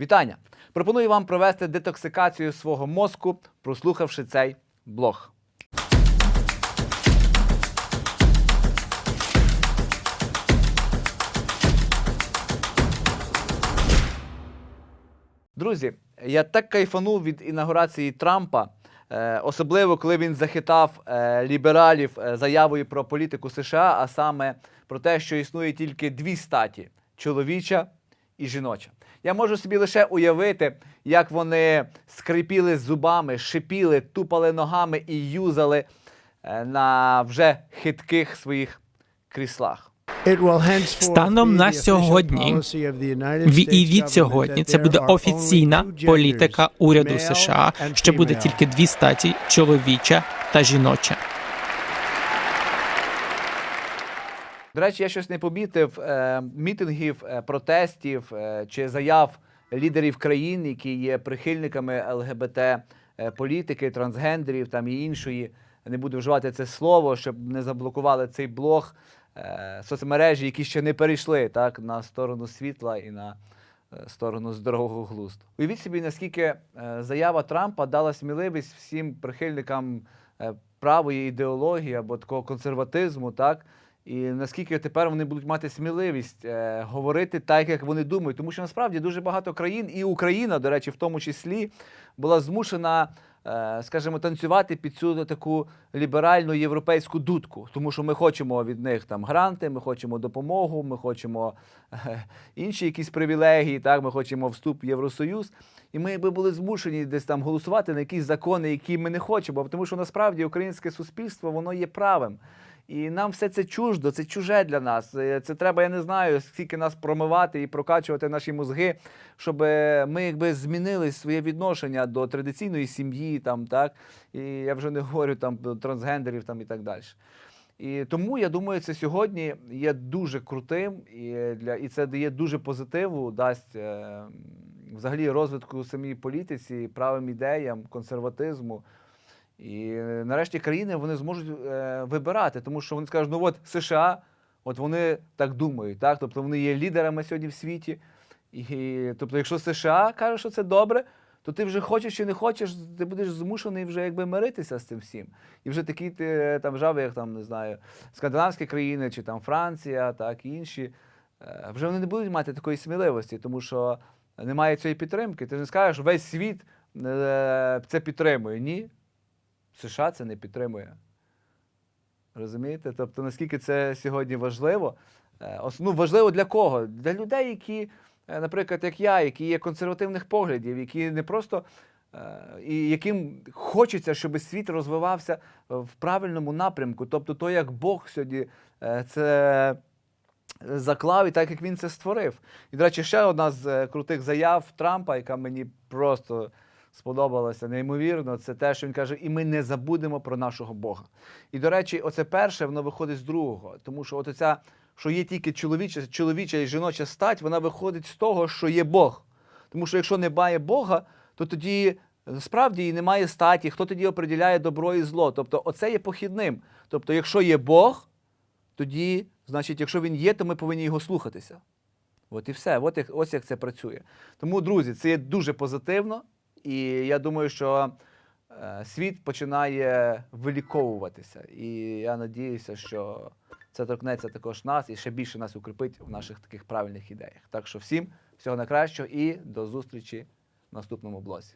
Вітання! Пропоную вам провести детоксикацію свого мозку, прослухавши цей блог. Друзі, я так кайфанув від інаугурації Трампа, е, особливо коли він захитав е, лібералів е, заявою про політику США, а саме про те, що існує тільки дві статі чоловіча і жіноча. Я можу собі лише уявити, як вони скрипіли зубами, шипіли, тупали ногами і юзали е, на вже хитких своїх кріслах. Станом на сьогодні, і від сьогодні це буде офіційна політика уряду США, що буде тільки дві статі чоловіча та жіноча. До речі, я щось не помітив е, мітингів, е, протестів е, чи заяв лідерів країн, які є прихильниками ЛГБТ е, політики, трансгендерів там і іншої. Не буду вживати це слово, щоб не заблокували цей блог е, соцмережі, які ще не перейшли так на сторону світла і на е, сторону здорового глузду. Уявіть собі, наскільки е, заява Трампа дала сміливість всім прихильникам е, правої ідеології або такого консерватизму, так. І наскільки тепер вони будуть мати сміливість е, говорити так, як вони думають, тому що насправді дуже багато країн, і Україна, до речі, в тому числі, була змушена, е, скажімо, танцювати під цю таку ліберальну європейську дудку, тому що ми хочемо від них там гранти, ми хочемо допомогу, ми хочемо е, інші якісь привілегії, так, ми хочемо вступ в Євросоюз. І ми би були змушені десь там голосувати на якісь закони, які ми не хочемо, тому що насправді українське суспільство воно є правим. І нам все це чуждо, це чуже для нас. Е, Це треба, я не знаю, скільки нас промивати і прокачувати наші мозги, щоб е, ми якби змінили своє відношення до традиційної сім'ї, там так і я вже не говорю там трансгендерів там і так далі. І тому я думаю, це сьогодні є дуже крутим і для і це дає дуже позитиву, дасть е, взагалі розвитку самій політиці, правим ідеям, консерватизму. І нарешті країни вони зможуть е, вибирати, тому що вони скажуть, ну от США, от вони так думають, так? Тобто вони є лідерами сьогодні в світі. І, тобто, якщо США каже, що це добре, то ти вже хочеш чи не хочеш, ти будеш змушений вже якби миритися з цим всім. І вже такі ти е, там жаби, як там, не знаю, скандинавські країни чи там Франція, так інші, е, вже вони не будуть мати такої сміливості, тому що немає цієї підтримки. Ти ж не скажеш, весь світ е, це підтримує. Ні. США це не підтримує. Розумієте? Тобто, наскільки це сьогодні важливо? Е, Ну, важливо для кого? Для людей, які, е, наприклад, як я, які є консервативних поглядів, які не просто. е, І яким хочеться, щоб світ розвивався в правильному напрямку. Тобто, то, як Бог сьогодні це заклав і так, як він це створив. І, до речі, ще одна з крутих заяв Трампа, яка мені просто сподобалася неймовірно, це те, що він каже, і ми не забудемо про нашого Бога. І, до речі, оце перше, воно виходить з другого. Тому що от оця, що є тільки чоловіча, чоловіча і жіноча стать, вона виходить з того, що є Бог. Тому що якщо немає Бога, то тоді е, справді і немає статі, хто тоді оприділяє добро і зло. Тобто, оце є похідним. Тобто, якщо є Бог, тоді, значить, якщо він є, то ми повинні його слухатися. От і все. От як, ось як це працює. Тому, друзі, це є дуже позитивно, і я думаю, що е, світ починає виліковуватися. І я надіюся, що це торкнеться також нас і ще більше нас укріпить в наших таких правильних ідеях. Так що всім всього найкращого і до зустрічі в наступному блозі.